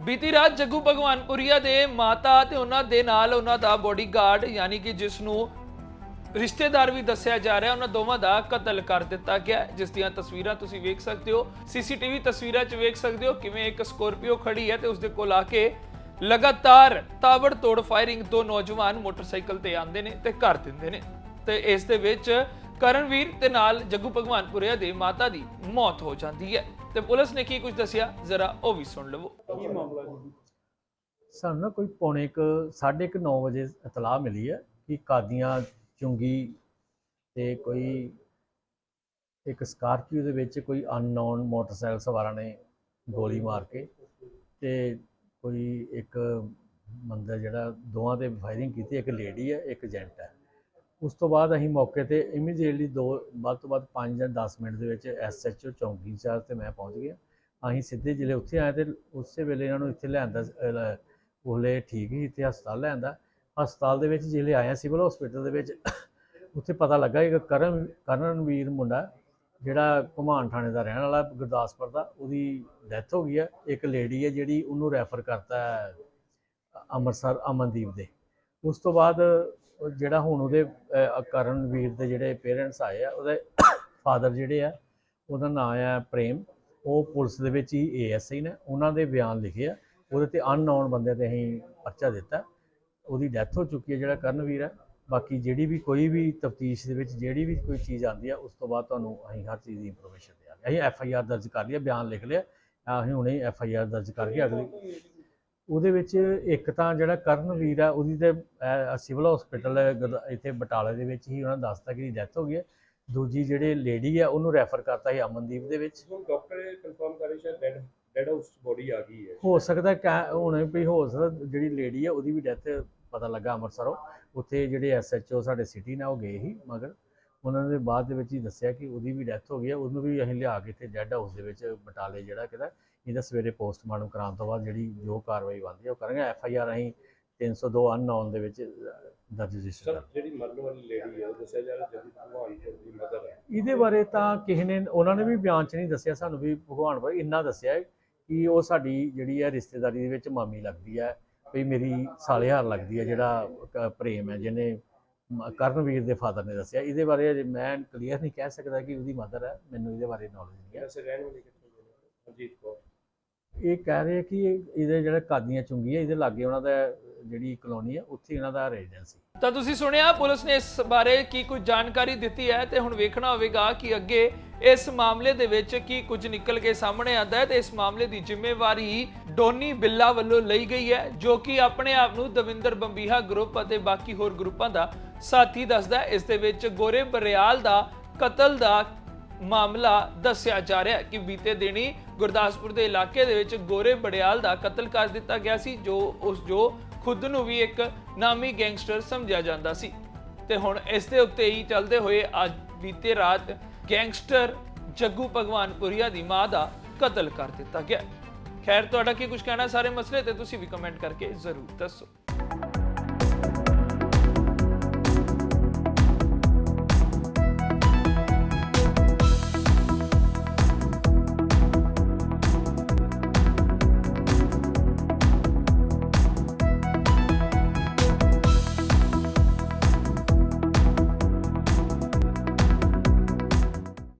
ਬੀਤੀ ਰਾਤ ਜੱਗੂ ਭਗਵਾਨਪੁਰੀਆ ਦੇ ਮਾਤਾ ਤੇ ਉਹਨਾਂ ਦੇ ਨਾਲ ਉਹਨਾਂ ਦਾ ਬੋਡੀਗਾਰਡ ਯਾਨੀ ਕਿ ਜਿਸ ਨੂੰ ਰਿਸ਼ਤੇਦਾਰ ਵੀ ਦੱਸਿਆ ਜਾ ਰਿਹਾ, ਉਹਨਾਂ ਦੋਵਾਂ ਦਾ ਕਤਲ ਕਰ ਦਿੱਤਾ ਗਿਆ ਜਿਸ ਦੀਆਂ ਤਸਵੀਰਾਂ ਤੁਸੀਂ ਵੇਖ ਸਕਦੇ ਹੋ। ਸੀਸੀਟੀਵੀ ਤਸਵੀਰਾਂ 'ਚ ਵੇਖ ਸਕਦੇ ਹੋ ਕਿਵੇਂ ਇੱਕ ਸਕੋਰਪੀਓ ਖੜੀ ਹੈ ਤੇ ਉਸ ਦੇ ਕੋਲ ਆ ਕੇ ਲਗਾਤਾਰ ਤਾਬੜਤੋੜ ਫਾਇਰਿੰਗ ਦੋ ਨੌਜਵਾਨ ਮੋਟਰਸਾਈਕਲ ਤੇ ਆਉਂਦੇ ਨੇ ਤੇ ਕਰ ਦਿੰਦੇ ਨੇ। ਤੇ ਇਸ ਦੇ ਵਿੱਚ ਕਰਨਵੀਰ ਤੇ ਨਾਲ ਜੱਗੂ ਭਗਵਾਨਪੁਰੀਆ ਦੇ ਮਾਤਾ ਦੀ ਮੌਤ ਹੋ ਜਾਂਦੀ ਹੈ। ਤੇ ਪੁਲਿਸ ਨੇ ਕੀ ਕੁਝ ਦੱਸਿਆ? ਜ਼ਰਾ ਉਹ ਵੀ ਸੁਣ ਲਵੋ। ਸਾਨੂੰ ਨਾ ਕੋਈ ਪੌਣੇ ਕੁ ਸਾਢੇ ਕੁ 9 ਵਜੇ ਇਤਲਾਹ ਮਿਲੀ ਹੈ ਕਿ ਕਾਦੀਆਂ ਚੁੰਗੀ ਤੇ ਕੋਈ ਇੱਕ ਸਕਾਰਪੀਓ ਦੇ ਵਿੱਚ ਕੋਈ ਅਨਨੋਨ ਮੋਟਰਸਾਈਕਲ ਸਵਾਰਾਂ ਨੇ ਗੋਲੀ ਮਾਰ ਕੇ ਤੇ ਕੋਈ ਇੱਕ ਬੰਦਾ ਜਿਹੜਾ ਦੋਵਾਂ ਤੇ ਫਾਇਰਿੰਗ ਕੀਤੀ ਇੱਕ ਲੇਡੀ ਹੈ ਇੱਕ ਜੈਂਟ ਹੈ। ਉਸ ਤੋਂ ਬਾਅਦ ਅਸੀਂ ਮੌਕੇ ਤੇ ਇਮੀਡੀਏਟਲੀ ਦੋ, ਵੱਧ ਤੋਂ ਵੱਧ 5 ਜਾਂ 10 ਮਿੰਟ ਦੇ ਵਿੱਚ ਐਸਐਚਓ ਚੌਂਕੀ ਇੰਚਾਰਜ ਤੇ ਮੈਂ ਪਹੁੰਚ ਗਿਆ। ਅਸੀਂ ਸਿੱਧੇ ਜ਼ਿਲ੍ਹੇ ਉੱਥੇ ਆਏ ਤੇ ਉਸੇ ਵੇਲੇ ਇਹਨਾਂ ਨੂੰ ਇੱਥੇ ਲਿਆਂਦਾ ਉਹਲੇ ਠੀਕ ਹੀ ਇੱਥੇ ਹਸਪਤਾਲ ਲਿਆਂਦਾ। ਹਸਪਤਾਲ ਦੇ ਵਿੱਚ ਜਿਹੜੇ ਆਇਆ ਸਿਵਲ ਹਸਪੀਟਲ ਦੇ ਵਿੱਚ ਉੱਥੇ ਪਤਾ ਲੱਗਾ ਕਿ ਕਰਨ, ਕਰਨਵੀਰ ਮੁੰਡਾ, ਜਿਹੜਾ ਘੁਮਾਨ ਥਾਣੇ ਦਾ ਰਹਿਣ ਵਾਲਾ ਗੁਰਦਾਸਪੁਰ ਦਾ, ਉਹਦੀ ਡੈਥ ਹੋ ਗਈ ਹੈ ਇੱਕ ਲੇਡੀ ਹੈ ਜਿਹੜੀ ਉਹਨੂੰ ਰੈਫਰ ਕਰਤਾ ਅੰਮ੍ਰਿਤਸਰ ਅਮਨਦੀਪ ਦੇ। ਉਸ ਤੋਂ ਬਾਅਦ ਉਹ ਜਿਹੜਾ ਹੁਣ ਉਹਦੇ ਅਹ, ਕਰਨਵੀਰ ਦੇ ਜਿਹੜੇ ਪੇਰੈਂਟਸ ਆਏ ਆ ਉਹਦੇ ਫਾਦਰ ਜਿਹੜੇ ਆ ਉਹਦਾ ਨਾਮ ਆ ਪ੍ਰੇਮ। ਉਹ ਪੁਲਿਸ ਦੇ ਵਿੱਚ ਹੀ ਏਐਸਆਈ ਨੇ ਉਹਨਾਂ ਦੇ ਬਿਆਨ ਲਿਖੇ ਆ। ਉਹਦੇ ਤੇ ਅਨਨੋਨ ਬੰਦੇ ਤੇ ਅਸੀਂ ਪਰਚਾ ਦਿੱਤਾ। ਉਹਦੀ ਡੈਥ ਹੋ ਚੁੱਕੀ ਹੈ ਜਿਹੜਾ ਕਰਨਵੀਰ ਹੈ ਬਾਕੀ ਜਿਹੜੀ ਵੀ ਕੋਈ ਵੀ ਤਫਤੀਸ਼ ਦੇ ਵਿੱਚ ਜਿਹੜੀ ਵੀ ਕੋਈ ਚੀਜ਼ ਆਉਂਦੀ ਆ ਉਸ ਤੋਂ ਬਾਅਦ ਤੁਹਾਨੂੰ ਅਸੀਂ ਹਰ ਚੀਜ਼ ਦੀ ਇਨਫੋਰਮੇਸ਼ਨ ਦੇਵਾਂਗੇ ਅਸੀਂ ਐਫ ਆਈ ਆਰ ਦਰਜ ਕਰ ਲਈ ਬਿਆਨ ਲਿਖ ਲਿਆ। ਅਸੀਂ ਹੁਣੇ ਐਫ ਆਈ ਆਰ ਦਰਜ ਕਰਕੇ ਅਗਲੀ ਉਹਦੇ ਵਿੱਚ ਇੱਕ ਤਾਂ ਜਿਹੜਾ ਕਰਨਵੀਰ ਆ ਉਹਦੀ ਤੇ ਸਿਵਲ ਹਸਪੀਟਲ ਇੱਥੇ ਬਟਾਲੇ ਦੇ ਵਿੱਚ ਹੀ ਉਹਨਾਂ ਦੱਸਤਾ ਕਿ ਡੈਥ ਹੋ ਗਈ ਹੈ। ਦੂਜੀ ਜਿਹੜੇ ਲੇਡੀ ਆ ਉਹਨੂੰ ਰੈਫਰ ਕਰਤਾ ਸੀ ਅਮਨਦੀਪ ਦੇ ਵਿੱਚ। ਹੁਣ ਡਾਕਟਰ ਕਨਫਰਮ ਕਰੇ ਸ਼ਾਇਦ ਡੈਡ ਡੈਡ ਹਾਊਸ ਬੋਡੀ ਆ ਗਈ ਹੈ। ਹੋ ਸਕਦਾ ਕਿ ਹੁਣ ਵੀ ਹੋ ਸਕਦਾ ਜਿਹੜੀ ਲੇਡੀ ਆ ਉਹਦੀ ਵੀ ਡੈਥ ਪਤਾ ਲੱਗਾ ਅੰਮ੍ਰਿਤਸਰੋਂ। ਉੱਥੇ ਜਿਹੜੇ ਐਸਐਚਓ ਸਾਡੇ ਸਿਟੀ ਨੇ ਉਹ ਗਏ ਸੀ ਮਗਰ। ਉਹਨਾਂ ਨੇ ਬਾਅਦ ਦੇ ਵਿੱਚ ਹੀ ਦੱਸਿਆ ਕਿ ਉਹਦੀ ਵੀ ਡੈਥ ਹੋ ਗਈ ਹੈ ਉਹਨੂੰ ਵੀ ਅਸੀਂ ਲਿਆ ਕੇ ਇੱਥੇ ਡੈੱਡ ਹਾਊਸ ਦੇ ਵਿੱਚ ਬਟਾਲੇ ਜਿਹੜਾ ਕਿਦਾ ਇਹਦਾ ਸਵੇਰੇ ਪੋਸਟਮਾਰਟਮ ਕਰਾਉਣ ਤੋਂ ਬਾਅਦ ਜਿਹੜੀ ਜੋ ਕਾਰਵਾਈ ਬਣਦੀ ਹੈ ਉਹ ਕਰਾਂਗੇ। ਐਫ ਆਈ ਆਰ ਅਸੀਂ 302 ਅਨਨੋਨ ਦੇ ਵਿੱਚ ਦਰਜ ਰਜਿਸਟਰ ਸਰ ਜਿਹੜੀ ਮਰਨ ਵਾਲੀ ਲੇਡੀ ਹੈ ਉਹ ਦੱਸਿਆ ਜਾ ਰਿਹਾ ਜਦੀ ਭਗਵਾਨਪੁਰ ਦੀ ਮਦਰ ਹੈ। ਇਹਦੇ ਬਾਰੇ ਤਾਂ ਕਿਸੇ ਨੇ ਉਹਨਾਂ ਨੇ ਵੀ ਬਿਆਨ 'ਚ ਨਹੀਂ ਦੱਸਿਆ ਸਾਨੂੰ ਵੀ ਭਗਵਾਨ ਬਾਰੇ ਇੰਨਾ ਦੱਸਿਆ ਕਿ ਉਹ ਸਾਡੀ ਜਿਹੜੀ ਹੈ ਰਿਸ਼ਤੇਦਾਰੀ ਦੇ ਵਿੱਚ ਮਾਮੀ ਲੱਗਦੀ ਹੈ ਵੀ ਮੇਰੀ ਸਾਲੇਹਾਰ ਲੱਗਦੀ ਹੈ ਜਿਹੜਾ ਪ੍ਰੇਮ ਹੈ ਜਿਹਨੇ ਕਰਨਵੀਰ ਦੇ ਫਾਦਰ ਨੇ ਦੱਸਿਆ। ਇਹਦੇ ਬਾਰੇ ਅਜੇ ਮੈਂ ਕਲੀਅਰ ਨਹੀਂ ਕਹਿ ਸਕਦਾ ਕਿ ਉਹਦੀ ਮਦਰ ਹੈ। ਮੈਨੂੰ ਇਹਦੇ ਬਾਰੇ ਨੌਲੇਜ ਨਹੀਂ ਹੈ। ਵੈਸੇ ਰਹਿਣ ਵਾਲੀ ਕਿੱਥੋਂ ਦੇ ਅਜੀਤ ਕੌਰ। ਇਹ ਕਹਿ ਰਹੇ ਕਿ ਇਹਦੇ ਜਿਹੜਾ ਕਾਦੀਆਂ ਚੁੰਗੀ ਹੈ ਇਹਦੇ ਲਾਗੇ ਉਹਨਾਂ ਦਾ ਜਿਹੜੀ ਕਲੋਨੀ ਹੈ ਉੱਥੇ ਇਹਨਾਂ ਦਾ ਰੈਜ਼ੀਡੈਂਸ ਸੀ। ਤਾਂ ਤੁਸੀਂ ਸੁਣਿਆ, ਪੁਲਿਸ ਨੇ ਇਸ ਬਾਰੇ ਕੀ ਕੁਝ ਜਾਣਕਾਰੀ ਦਿੱਤੀ ਹੈ ਤੇ ਹੁਣ ਵੇਖਣਾ ਹੋਵੇਗਾ ਕਿ ਅੱਗੇ ਇਸ ਮਾਮਲੇ ਦੇ ਵਿੱਚ ਕੀ ਕੁਝ ਨਿਕਲ ਕੇ ਸਾਹਮਣੇ ਆਉਂਦਾ ਹੈ ਤੇ ਇਸ ਮਾਮਲੇ ਦੀ ਜ਼ਿੰਮੇਵਾਰੀ ਡੋਨੀ ਬਿੱਲਾ ਵੱਲੋਂ ਲਈ ਗਈ ਹੈ, ਜੋ ਕਿ ਆਪਣੇ ਆਪ ਨੂੰ ਦਵਿੰਦਰ ਬੰਬੀਹਾ ਗਰੁੱਪ ਅਤੇ ਬਾਕੀ ਹੋਰ ਗਰੁੱਪਾਂ ਦਾ ਸਾਥੀ ਦੱਸਦਾ ਹੈ। ਇਸ ਦੇ ਵਿੱਚ ਗੋਰੇ ਬਰਿਆਲ ਦਾ ਕਤਲ ਦਾ ਮਾਮਲਾ ਦੱਸਿਆ ਜਾ ਰਿਹਾ ਹੈ ਕਿ ਬੀਤੇ ਦਿਨੀ ਗੁਰਦਾਸਪੁਰ ਦੇ ਇਲਾਕੇ ਦੇ ਵਿੱਚ ਗੋਰੇ ਬੜਿਆਲ ਦਾ ਕਤਲ ਕਰ ਦਿੱਤਾ ਗਿਆ ਸੀ, ਜੋ ਉਸ ਜੋ ਖੁਦ ਨੂੰ ਵੀ ਇੱਕ ਨਾਮੀ ਗੈਂਗਸਟਰ ਸਮਝਿਆ ਜਾਂਦਾ ਸੀ। ਤੇ ਹੁਣ ਇਸ ਦੇ ਉੱਤੇ ਹੀ ਚੱਲਦੇ ਹੋਏ ਅੱਜ ਬੀਤੇ ਰਾਤ ਗੈਂਗਸਟਰ ਜੱਗੂ ਭਗਵਾਨਪੁਰੀਆ ਦੀ ਮਾਂ ਦਾ ਕਤਲ ਕਰ ਦਿੱਤਾ ਗਿਆ ਖੈਰ, ਤੁਹਾਡਾ ਕੀ ਕੁਝ ਕਹਿਣਾ ਸਾਰੇ ਮਸਲੇ ਤੇ ਤੁਸੀਂ ਵੀ ਕਮੈਂਟ ਕਰਕੇ ਜ਼ਰੂਰ ਦੱਸੋ।